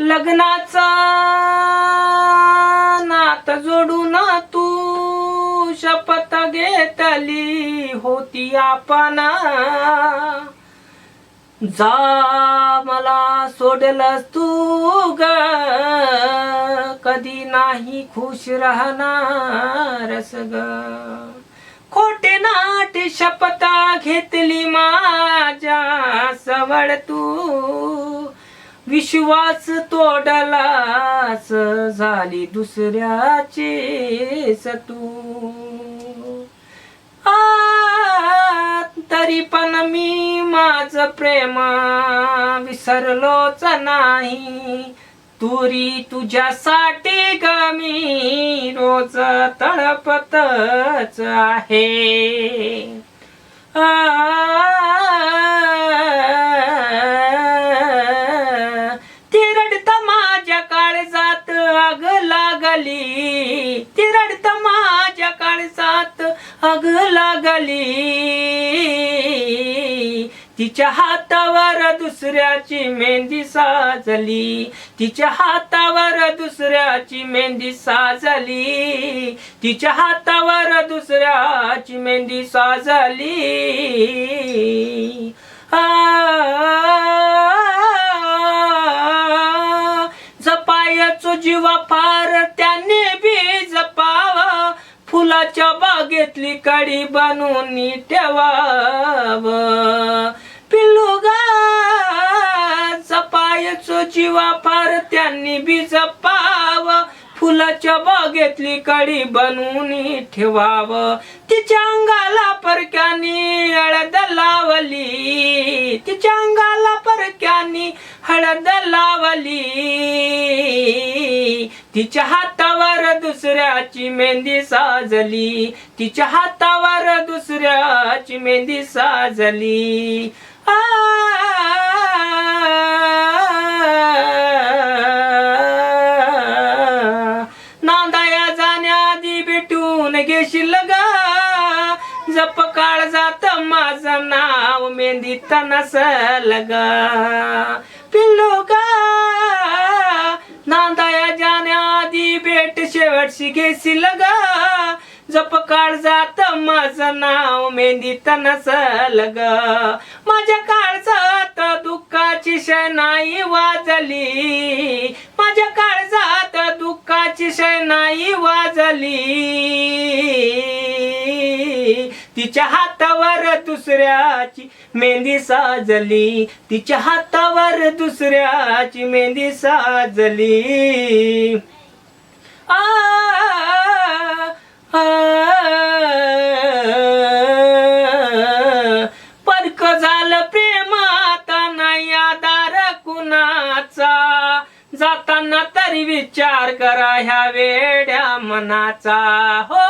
लग्नाचा नात जोडून तू शपथ घेतली होती आपण. जा मला सोडलस तू ग कधी नाही खुश राहणार ग. खोटे नाट शपथ घेतली माझ्या सवळ तू विश्वास तोडलास झाली दुसऱ्याचे सतू. आ, तरी पण मी माझ प्रेम विसरलोच नाही. तुरी तुझ्यासाठी ग मी रोज तळपतच आहे काळजात आग लागली. तिच्या हातावर दुसऱ्याची मेहंदी साजली. तिच्या हातावर दुसऱ्याची मेहंदी साजली. तिच्या हातावर दुसऱ्याची मेहंदी साजली. जपायचो जीवा फार त्याने फुलाच्या बागेतली काडी बनवून ठेवाव. पिलुगा जपायचो जीवा फार त्यांनी बी जपाव. फुलाच्या बागेतली काडी बनवून ठेवाव. तिच्या अंगाला परक्यानी हळद लावली. तिच्या अंगाला परक्यानी हळद लावली. तिच्या हात दुसऱ्याची मेहंदी साजली तिच्या हातावर दुसऱ्याची मेहंदी साजली नांदाया जाण्याआधी भेटून घेशील गा जप काळ जात माझं नाव मेहंदीत नसल गा पिल्लू गा नांदा शेवटशी घेशील ग. जप काळ जात माझं नाव मेहंदीत नसल ग. माझ्या काळजात दुःखाची शनाई वाजली. माझ्या काळजात दुःखाची शनाई वाजली. तिच्या हातावर दुसऱ्याची मेहंदी साजली. तिच्या हातावर दुसऱ्याची मेहंदी साजली. आ झालं प्रेम आता नाही आधार कुणाचा. जाताना तरी विचार करा ह्या वेड्या मनाचा. हो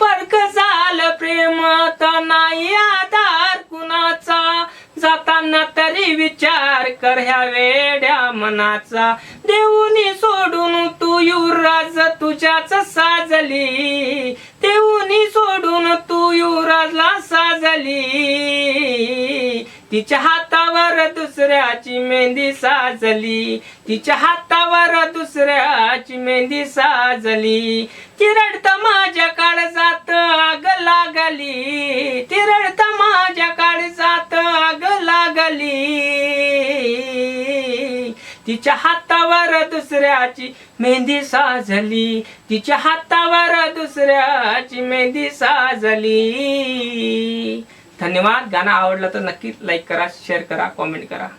परक झालं प्रेम आता नाही आधार कुणाचा. जाताना तरी विचार कर ह्या वेड्या मनाचा. देऊनी सोडून तू युवराज तुझ्याच साजली. साजली. तिच्या हातावर दुसऱ्याची मेहंदी साजली. तिच्या हातावर दुसऱ्याची मेहंदी साजली. तिच्या हातावर दुसऱ्याची मेहंदी साजली. तिच्या हातावर दुसऱ्याची मेहंदी साजली. धन्यवाद. गाणं आवडलं तर नक्की लाईक करा शेअर करा कॉमेंट करा.